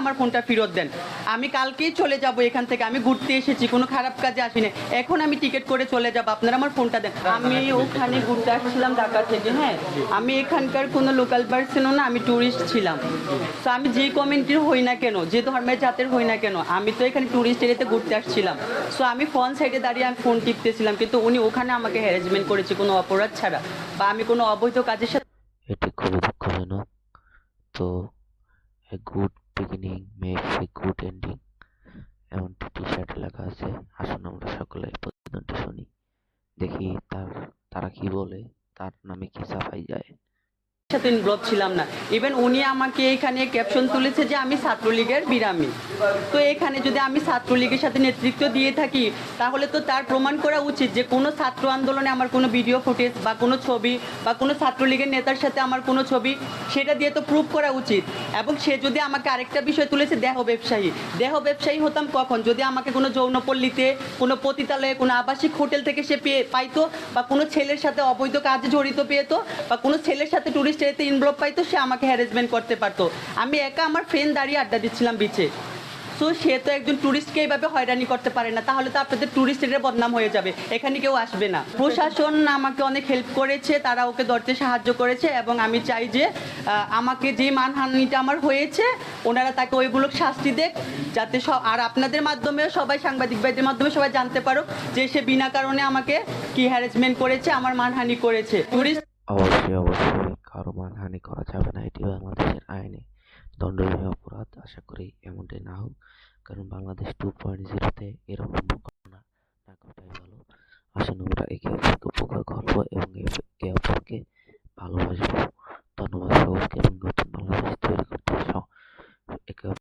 আমার ফোনটা ফেরত দেন। আমি কালকেই চলে যাব এখান থেকে। আমি ঘুরতে এসেছি কোনো খারাপ কাজে আসিনি। এখন আমি টিকিট করে চলে যাব। আপনারা আমার ফোনটা দেন। আমি ওখানে ঘুরতে আসছিলাম ঢাকা থেকে হ্যাঁ। আমি এখানকার কোনো লোকাল পার্সনও না আমি ট্যুরিস্ট ছিলাম। তো আমি যে কমিউনিটির হই না কেন যে ধর্মের জাতের হই না কেন আমি তো এখানে ট্যুরিস্ট এরিয়াতে ঘুরতে আসছিলাম। সো আমি ফোন সাইডে দাঁড়িয়ে আমি ফোন টিপতেছিলাম কিন্তু উনি ওখানে আমাকে হ্যারাসমেন্ট করেছে কোনো অপরাধ ছাড়া বা আমি কোনো অবৈধ কাজের সাথে এটি খুবই দুঃখজনক। তো a good beginning makes a good ending এমনটি টি শার্টে লেখা আছে। আসুন আমরা সকলে প্রতিবেদনটি শুনি। দেখি তার, তারা কি বলে, তার নামে কি সাফাই যায়। সাথে ইনভলভ ছিলাম না। ইভেন উনি আমাকে এখানে ক্যাপশন তুলেছে যে আমি ছাত্রলীগের বিরামী। তো এখানে যদি আমি ছাত্রলীগের সাথে নেতৃত্ব দিয়ে থাকি, তাহলে তো তার প্রমাণ করা উচিত যে কোনো ছাত্র আন্দোলনে আমার কোনো ভিডিও ফুটেজ বা কোনো ছবি বা কোনো ছাত্রলীগের নেতার সাথে আমার কোনো ছবি, সেটা দিয়ে তো প্রুভ করা উচিত। এবং সে যদি আমাকে আরেকটা বিষয় তুলেছে, দেহ ব্যবসায়ী। দেহ ব্যবসায়ী হতাম কখন? যদি আমাকে কোনো যৌনপল্লীতে, কোনো পতিতালয়ে, কোনো আবাসিক হোটেল থেকে সে পেয়ে, পাইতো বা কোনো ছেলের সাথে অবৈধ কাজে জড়িত পেতো বা কোনো ছেলের সাথে টুরিস্ট এতে ইনভলভ পাইতো, সে আমাকে হ্যারাসমেন্ট করতে পারতো। আমি একা আমার ফ্রেন্ড দাঁড়িয়ে আড্ডা দিচ্ছিলাম বিচে সো সে তো একজন ট্যুরিস্টকে এইভাবে হয়রানি করতে পারে না। তাহলে তো আপনাদের ট্যুরিস্টের বদনাম হয়ে যাবে। এখানে কেউ আসবে না। প্রশাসন আমাকে অনেক হেল্প করেছে, তারা ওকে ধরতে সাহায্য করেছে এবং আমি চাই যে আমাকে যে মানহানিটা আমার হয়েছে, ওনারা তাকে ওইগুলো শাস্তি দেখ যাতে সব আর আপনাদের মাধ্যমেও সবাই, সাংবাদিক ভাইদের মাধ্যমে সবাই জানতে পারো যে সে বিনা কারণে আমাকে কি হ্যারাসমেন্ট করেছে, আমার মানহানি করেছে। ট্যুরিস্ট অবশ্যই অবশ্যই। কারও মানহানি করা যাবে না এটি বাংলাদেশের আইনে দণ্ডনীয় অপরাধ। আশা করি এমনটি না হোক, কারণ বাংলাদেশ টু পয়েন্ট জিরোতে এরকম ঘটনা না ঘটাই ভালো। আসুন আমরা একে অপরকে উপকার করব এবং একে অপরকে